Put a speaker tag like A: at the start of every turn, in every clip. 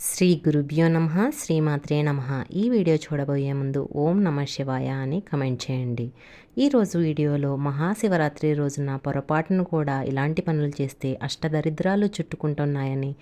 A: శ్రీ గురుభ్యో నమ శ్రీమాత్రే నమ. ఈ వీడియో చూడబోయే ముందు ఓం నమ శివాయ అని కమెంట్ చేయండి. ఈరోజు వీడియోలో మహాశివరాత్రి రోజున పొరపాటును కూడా ఇలాంటి పనులు చేస్తే అష్టదరిద్రాలు చుట్టుకుంటున్నాయని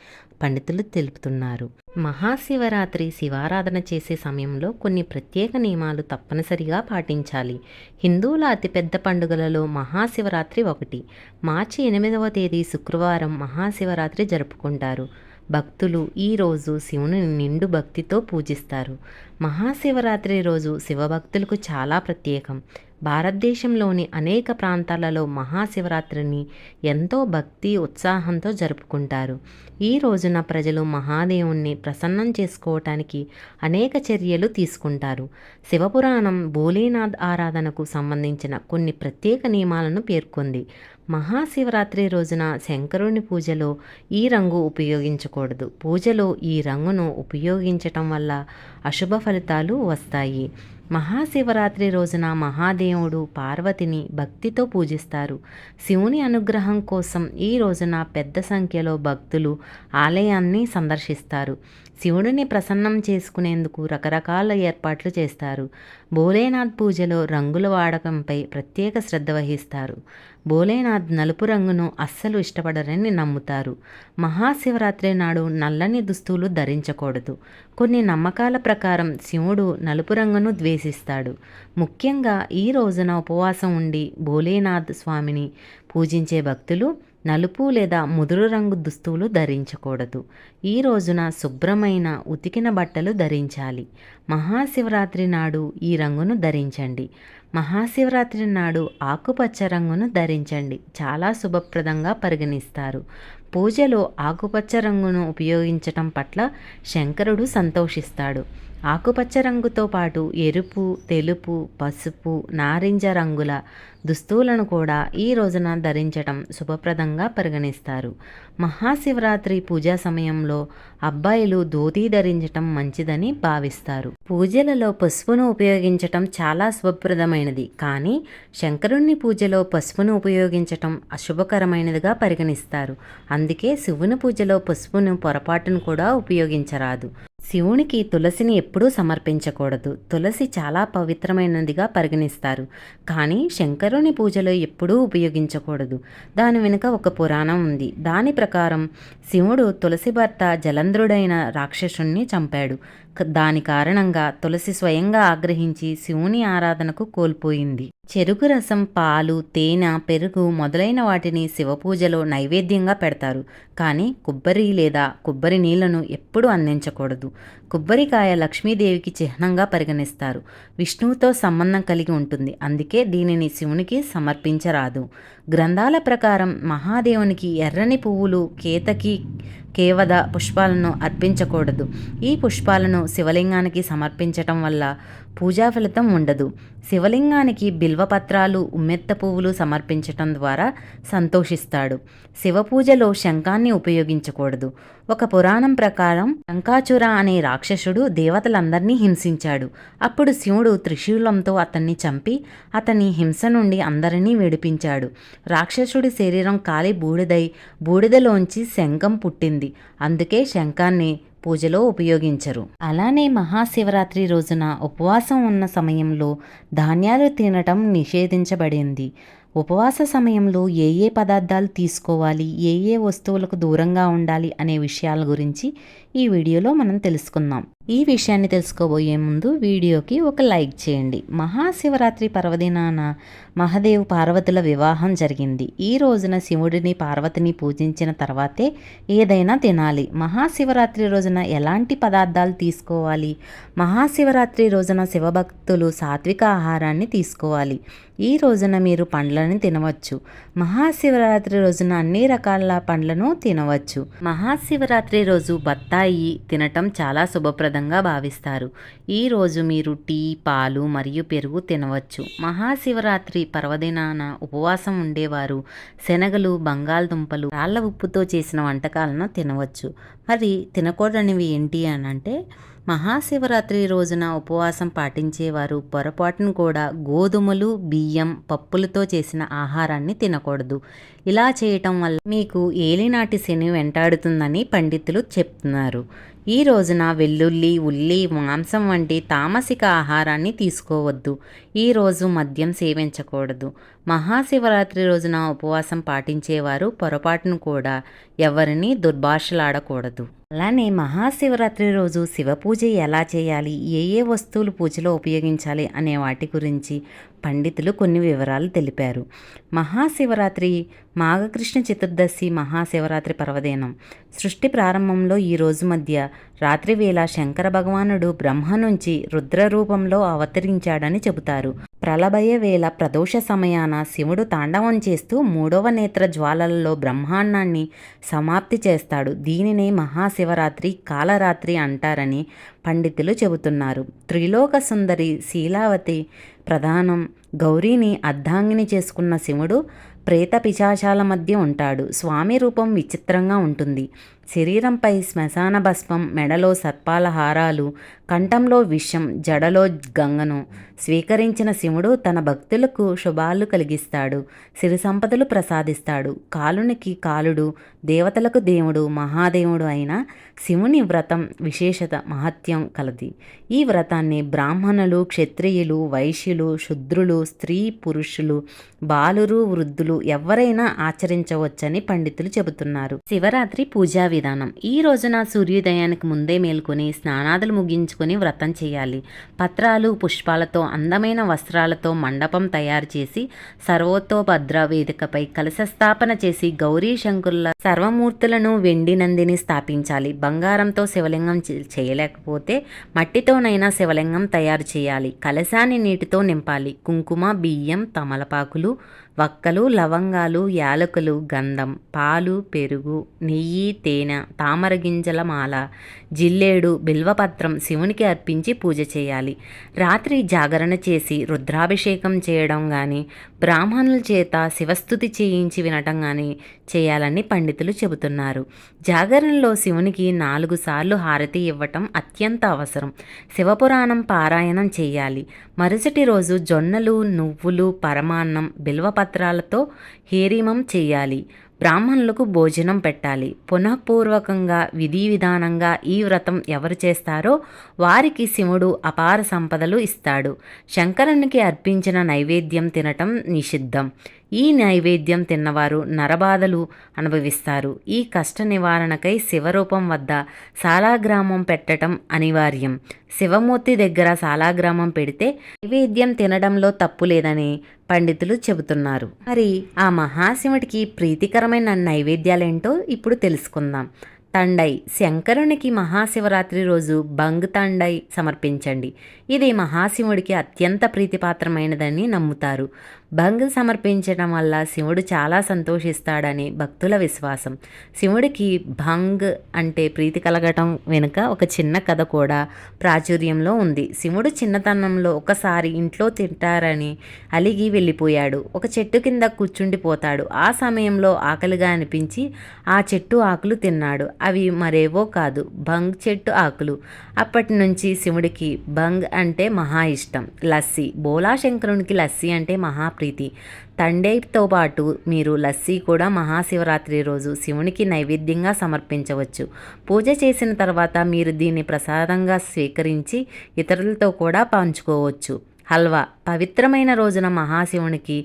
A: పండితులు తెలుపుతున్నారు. మహాశివరాత్రి శివారాధన చేసే సమయంలో కొన్ని ప్రత్యేక నియమాలు తప్పనిసరిగా పాటించాలి. హిందువుల అతిపెద్ద పండుగలలో మహాశివరాత్రి ఒకటి. మార్చి ఎనిమిదవ తేదీ శుక్రవారం మహాశివరాత్రి జరుపుకుంటారు. భక్తులు ఈరోజు శివుని నిండు భక్తితో పూజిస్తారు. మహాశివరాత్రి రోజు శివభక్తులకు చాలా ప్రత్యేకం. భారతదేశంలోని అనేక ప్రాంతాలలో మహాశివరాత్రిని ఎంతో భక్తి ఉత్సాహంతో జరుపుకుంటారు. ఈ రోజున ప్రజలు మహాదేవుణ్ణి ప్రసన్నం చేసుకోవటానికి అనేక చర్యలు తీసుకుంటారు. శివపురాణం భోలేనాథ్ ఆరాధనకు సంబంధించిన కొన్ని ప్రత్యేక నియమాలను పేర్కొంది. మహాశివరాత్రి రోజున శంకరుని పూజలో ఈ రంగు ఉపయోగించకూడదు. పూజలో ఈ రంగును ఉపయోగించటం వల్ల అశుభ ఫలితాలు వస్తాయి. మహాశివరాత్రి రోజున మహాదేవుడు పార్వతిని భక్తితో పూజిస్తారు. శివుని అనుగ్రహం కోసం ఈ రోజున పెద్ద సంఖ్యలో భక్తులు ఆలయాన్ని సందర్శిస్తారు. శివుడిని ప్రసన్నం చేసుకునేందుకు రకరకాల ఏర్పాట్లు చేస్తారు. భోలేనాథ్ పూజలో రంగుల వాడకంపై ప్రత్యేక శ్రద్ధ వహిస్తారు. భోలేనాథ్ నలుపు రంగును అస్సలు ఇష్టపడరని నమ్ముతారు. మహాశివరాత్రి నాడు నల్లని దుస్తులు ధరించకూడదు. కొన్ని నమ్మకాల ప్రకారం శివుడు నలుపు రంగును ద్వేషిస్తాడు. ముఖ్యంగా ఈ రోజున ఉపవాసం ఉండి భోలేనాథ్ స్వామిని పూజించే భక్తులు నలుపు లేదా ముదురు రంగు దుస్తువులు ధరించకూడదు. ఈ రోజున శుభ్రమైన ఉతికిన బట్టలు ధరించాలి. మహాశివరాత్రి నాడు ఈ రంగును ధరించండి. మహాశివరాత్రి నాడు ఆకుపచ్చ రంగును ధరించండి. చాలా శుభప్రదంగా పరిగణిస్తారు. పూజలో ఆకుపచ్చ రంగును ఉపయోగించటం పట్ల శంకరుడు సంతోషిస్తాడు. ఆకుపచ్చ రంగుతో పాటు ఎరుపు తెలుపు పసుపు నారింజ రంగుల దుస్తువులను కూడా ఈ రోజున ధరించటం శుభప్రదంగా పరిగణిస్తారు. మహాశివరాత్రి పూజా సమయంలో అబ్బాయిలు ధోతీ ధరించటం మంచిదని భావిస్తారు. పూజలలో పసుపును ఉపయోగించటం చాలా శుభప్రదమైనది. కానీ శంకరుణ్ణి పూజలో పసుపును ఉపయోగించటం అశుభకరమైనదిగా పరిగణిస్తారు. అందుకే శివుని పూజలో పసుపును పొరపాటును కూడా ఉపయోగించరాదు. శివునికి తులసిని ఎప్పుడూ సమర్పించకూడదు. తులసి చాలా పవిత్రమైనదిగా పరిగణిస్తారు. కానీ శంకరుని పూజలో ఎప్పుడూ ఉపయోగించకూడదు. దాని వెనుక ఒక పురాణం ఉంది. దాని ప్రకారం శివుడు తులసి భర్త జలంధ్రుడైన రాక్షసుణ్ణి చంపాడు. దాని కారణంగా తులసి స్వయంగా ఆగ్రహించి శివుని ఆరాధనకు కోల్పోయింది. చెరుకు రసం పాలు తేనె పెరుగు మొదలైన వాటిని శివపూజలో నైవేద్యంగా పెడతారు. కానీ కొబ్బరి లేదా కొబ్బరి నీళ్ళను ఎప్పుడూ అందించకూడదు. కొబ్బరికాయ లక్ష్మీదేవికి చిహ్నంగా పరిగణిస్తారు. విష్ణువుతో సంబంధం కలిగి ఉంటుంది. అందుకే దీనిని శివునికి సమర్పించరాదు. గ్రంథాల ప్రకారం మహాదేవునికి ఎర్రని పువ్వులు కేతకి కేవద పుష్పాలను అర్పించకూడదు. ఈ పుష్పాలను శివలింగానికి సమర్పించటం వల్ల పూజా ఫలితం ఉండదు. శివలింగానికి బిల్వపత్రాలు ఉమ్మెత్త పువ్వులు సమర్పించటం ద్వారా సంతోషిస్తాడు. శివ పూజలో శంఖాన్ని ఉపయోగించకూడదు. ఒక పురాణం ప్రకారం శంఖాచుర అనే రాక్షసుడు దేవతలందరినీ హింసించాడు. అప్పుడు శివుడు త్రిశూలంతో అతన్ని చంపి అతని హింస నుండి అందరినీ విడిపించాడు. రాక్షసుడి శరీరం కాలి బూడిదై బూడిదలోంచి శంఖం పుట్టింది. అందుకే శంఖాన్ని పూజలో ఉపయోగించరు. అలానే మహాశివరాత్రి రోజున ఉపవాసం ఉన్న సమయంలో ధాన్యాలు తినటం నిషేధించబడింది. ఉపవాస సమయంలో ఏ ఏ పదార్థాలు తీసుకోవాలి ఏ ఏ వస్తువులకు దూరంగా ఉండాలి అనే విషయాల గురించి ఈ వీడియోలో మనం తెలుసుకుందాం. ఈ విషయాన్ని తెలుసుకోబోయే ముందు వీడియోకి ఒక లైక్ చేయండి. మహాశివరాత్రి పర్వదినాన మహదేవ్ పార్వతుల వివాహం జరిగింది. ఈ రోజున శివుడిని పార్వతిని పూజించిన తర్వాతే ఏదైనా తినాలి. మహాశివరాత్రి రోజున ఎలాంటి పదార్థాలు తీసుకోవాలి? మహాశివరాత్రి రోజున శివభక్తులు సాత్విక ఆహారాన్ని తీసుకోవాలి. ఈ రోజున మీరు పండ్లను తినవచ్చు. మహాశివరాత్రి రోజున అన్ని రకాల పండ్లను తినవచ్చు. మహాశివరాత్రి రోజు బత్తాయి తినటం చాలా శుభప్రదంగా భావిస్తారు. ఈరోజు మీరు టీ పాలు మరియు పెరుగు తినవచ్చు. మహాశివరాత్రి పర్వదినాన ఉపవాసం ఉండేవారు. శనగలు బంగాళదుంపలు రాళ్ళ ఉప్పుతో చేసిన వంటకాలను తినవచ్చు. మరి తినకూడనివి ఏంటి అని అంటే మహాశివరాత్రి రోజున ఉపవాసం పాటించేవారు పొరపాటును కూడా గోధుమలు బియ్యం పప్పులతో చేసిన ఆహారాన్ని తినకూడదు. ఇలా చేయటం వల్ల మీకు ఏలినాటి శని వెంటాడుతుందని పండితులు చెప్తున్నారు. ఈ రోజున వెల్లుల్లి ఉల్లి మాంసం వంటి తామసిక ఆహారాన్ని తీసుకోవద్దు. ఈ రోజు మద్యం సేవించకూడదు. మహాశివరాత్రి రోజున ఉపవాసం పాటించేవారు పొరపాటును కూడా ఎవరిని దుర్భాషలాడకూడదు. అలానే మహాశివరాత్రి రోజు శివ పూజ ఎలా చేయాలి? ఏ ఏ వస్తువులు పూజలో ఉపయోగించాలి అనే వాటి గురించి పండితులు కొన్ని వివరాలు తెలిపారు. మహాశివరాత్రి మాఘకృష్ణ చతుర్దశి మహాశివరాత్రి పర్వదినం. సృష్టి ప్రారంభంలో ఈ రోజు మధ్య రాత్రివేళ శంకర భగవానుడు బ్రహ్మ నుంచి రుద్ర రూపంలో అవతరించాడని చెబుతారు. ప్రళభయ వేళ ప్రదోష సమయాన శివుడు తాండవం చేస్తూ మూడవ నేత్ర జ్వాలలలో బ్రహ్మాండాన్ని సమాప్తి చేస్తాడు. దీనినే మహాశివరాత్రి కాలరాత్రి అంటారని పండితులు చెబుతున్నారు. త్రిలోక సుందరి శీలావతి ప్రధానం గౌరీని అర్ధాంగిని చేసుకున్న శివుడు ప్రేత పిశాచాల మధ్య ఉంటాడు. స్వామి రూపం విచిత్రంగా ఉంటుంది. శరీరంపై శ్మశాన భస్మం మెడలో సర్పాల హారాలు కంఠంలో విషం జడలో గంగను స్వీకరించిన శివుడు తన భక్తులకు శుభాలు కలిగిస్తాడు సిరి సంపదలు ప్రసాదిస్తాడు. కాలునికి కాలుడు దేవతలకు దేవుడు మహాదేవుడు అయిన శివుని వ్రతం విశేషత మహత్యం కలది. ఈ వ్రతాన్ని బ్రాహ్మణులు క్షత్రియులు వైశ్యులు శుద్రులు స్త్రీ పురుషులు బాలురు వృద్ధులు ఎవరైనా ఆచరించవచ్చని పండితులు చెబుతున్నారు. శివరాత్రి పూజా విధానం. ఈ రోజున సూర్యోదయానికి ముందే మేల్కొని స్నానాదులు తీసుకుని వ్రతం చేయాలి. పత్రాలు పుష్పాలతో అందమైన వస్త్రాలతో మండపం తయారు చేసి సర్వోత్తోభద్ర వేదికపై కలశ స్థాపన చేసి గౌరీ శంకుల సర్వమూర్తులను వెండి నందిని స్థాపించాలి. బంగారంతో శివలింగం చేయలేకపోతే మట్టితోనైనా శివలింగం తయారు చేయాలి. కలశాన్ని నీటితో నింపాలి. కుంకుమ బియ్యం తమలపాకులు వక్కలు లవంగాలు యాలకులు గంధం పాలు పెరుగు నెయ్యి తేనె తామర గింజల మాల జిల్లేడు బిల్వపత్రం శివునికి అర్పించి పూజ చేయాలి. రాత్రి జాగరణ చేసి రుద్రాభిషేకం చేయడం కానీ బ్రాహ్మణుల చేత శివస్థుతి చేయించి వినటం కానీ చేయాలని పండితులు చెబుతున్నారు. జాగరణలో శివునికి నాలుగు సార్లు హారతి ఇవ్వటం అత్యంత అవసరం. శివపురాణం పారాయణం చేయాలి. మరుసటి రోజు జొన్నలు నువ్వులు పరమాన్నం బిల్వపత్రం పాత్రలతో హేరిమం చేయాలి. బ్రాహ్మణులకు భోజనం పెట్టాలి. పునఃపూర్వకంగా విధి విధానంగా ఈ వ్రతం ఎవరు చేస్తారో వారికి శివుడు అపార సంపదలు ఇస్తాడు. శంకరునికి అర్పించిన నైవేద్యం తినటం నిషిద్ధం. ఈ నైవేద్యం తిన్నవారు నరబాధలు అనుభవిస్తారు. ఈ కష్ట నివారణకై శివరూపం వద్ద సాలాగ్రామం పెట్టడం అనివార్యం. శివమూర్తి దగ్గర సాలాగ్రామం పెడితే నైవేద్యం తినడంలో తప్పు లేదని పండితులు చెబుతున్నారు. మరి ఆ మహాశివుడికి ప్రీతికరమైన నైవేద్యాలేంటో ఇప్పుడు తెలుసుకుందాం. తండై శంకరునికి మహాశివరాత్రి రోజు బంగ్ తండై సమర్పించండి. ఇది మహాశివుడికి అత్యంత ప్రీతిపాత్రమైనదని నమ్ముతారు. భంగ్ సమర్పించడం వల్ల శివుడు చాలా సంతోషిస్తాడని భక్తుల విశ్వాసం. శివుడికి భంగ్ అంటే ప్రీతి కలగటం వెనుక ఒక చిన్న కథ కూడా ప్రాచుర్యంలో ఉంది. శివుడు చిన్నతనంలో ఒకసారి ఇంట్లో తింటారని అలిగి వెళ్ళిపోయాడు. ఒక చెట్టు కింద కూర్చుండిపోతాడు. ఆ సమయంలో ఆకలిగా అనిపించి ఆ చెట్టు ఆకులు తిన్నాడు. అవి మరేవో కాదు భంగ్ చెట్టు ఆకులు. అప్పటి నుంచి శివుడికి భంగ్ అంటే మహా ఇష్టం. లస్సీ. బోలాశంకరునికి లస్సీ అంటే మహా ప్రీతి. తండేతో పాటు మీరు లస్సీ కూడా మహాశివరాత్రి రోజు శివునికి నైవేద్యంగా సమర్పించవచ్చు. పూజ చేసిన తర్వాత మీరు దీన్ని ప్రసాదంగా స్వీకరించి ఇతరులతో కూడా పంచుకోవచ్చు. హల్వా. పవిత్రమైన రోజున మహాశివునికి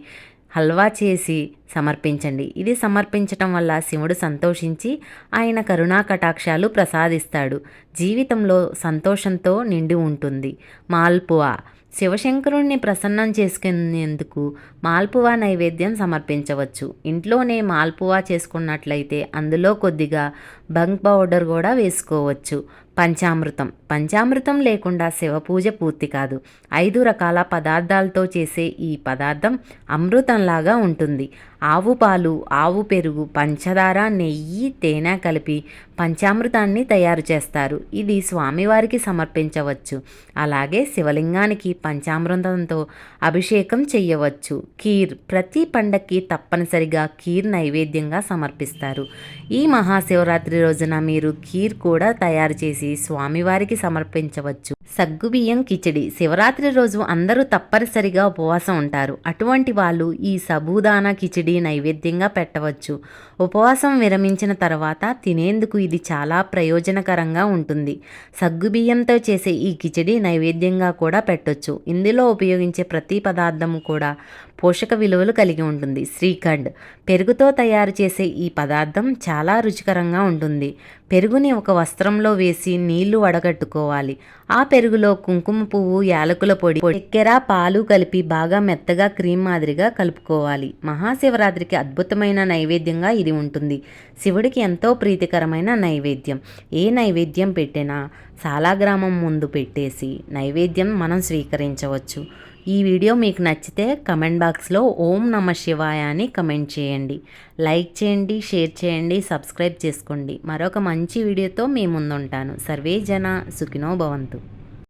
A: హల్వా చేసి సమర్పించండి. ఇది సమర్పించటం వల్ల శివుడు సంతోషించి ఆయన కరుణా కటాక్షాలు ప్రసాదిస్తాడు. జీవితంలో సంతోషంతో నిండి ఉంటుంది. మాల్పువా. శివశంకరుణ్ణి ప్రసన్నం చేసుకునేందుకు మాల్పువా నైవేద్యం సమర్పించవచ్చు. ఇంట్లోనే మాల్పువా చేసుకున్నట్లయితే అందులో కొద్దిగా బంక్ పౌడర్ కూడా వేసుకోవచ్చు. పంచామృతం. పంచామృతం లేకుండా శివపూజ పూర్తి కాదు. ఐదు రకాల పదార్థాలతో చేసే ఈ పదార్థం అమృతంలాగా ఉంటుంది. ఆవు పాలు ఆవు పెరుగు పంచదార నెయ్యి తేనె కలిపి పంచామృతాన్ని తయారు చేస్తారు. ఇది స్వామివారికి సమర్పించవచ్చు. అలాగే శివలింగానికి పంచామృతంతో అభిషేకం చేయవచ్చు. కీర్ ప్రతి పండక్కి తప్పనిసరిగా కీర్ నైవేద్యంగా సమర్పిస్తారు. ఈ మహాశివరాత్రి రోజున మీరు ఖీర్ కూడా తయారు చేసి చేసి స్వామివారికి సమర్పించవచ్చు. సగ్గుబియ్యం కిచిడి. శివరాత్రి రోజు అందరూ తప్పనిసరిగా ఉపవాసం ఉంటారు. అటువంటి వాళ్ళు ఈ సబూదానా కిచిడి నైవేద్యంగా పెట్టవచ్చు. ఉపవాసం విరమించిన తర్వాత తినేందుకు ఇది చాలా ప్రయోజనకరంగా ఉంటుంది. సగ్గుబియ్యంతో చేసే ఈ కిచిడి నైవేద్యంగా కూడా పెట్టొచ్చు. ఇందులో ఉపయోగించే ప్రతి పదార్థం కూడా పోషక విలువలు కలిగి ఉంటుంది. శ్రీఖండ్ పెరుగుతో తయారు చేసే ఈ పదార్థం చాలా రుచికరంగా ఉంటుంది. పెరుగుని ఒక వస్త్రంలో వేసి నీళ్ళు వడగట్టుకోవాలి. ఆ పెరుగులో కుంకుమ పువ్వు యాలకుల పొడి చక్కెర పాలు కలిపి బాగా మెత్తగా క్రీమ్ మాదిరిగా కలుపుకోవాలి. మహాశివరాత్రికి అద్భుతమైన నైవేద్యంగా ఇది ఉంటుంది. శివుడికి ఎంతో ప్రీతికరమైన నైవేద్యం. ఏ నైవేద్యం పెట్టినా సాలాగ్రామం ముందు పెట్టేసి నైవేద్యం మనం స్వీకరించవచ్చు. ఈ వీడియో మీకు నచ్చితే కమెంట్ బాక్స్లో ఓం నమ శివాయ అని కమెంట్ చేయండి. లైక్ చేయండి షేర్ చేయండి సబ్స్క్రైబ్ చేసుకోండి. మరొక మంచి వీడియోతో మీ ముందుంటాను. సర్వే జన సుఖినో భవంతు.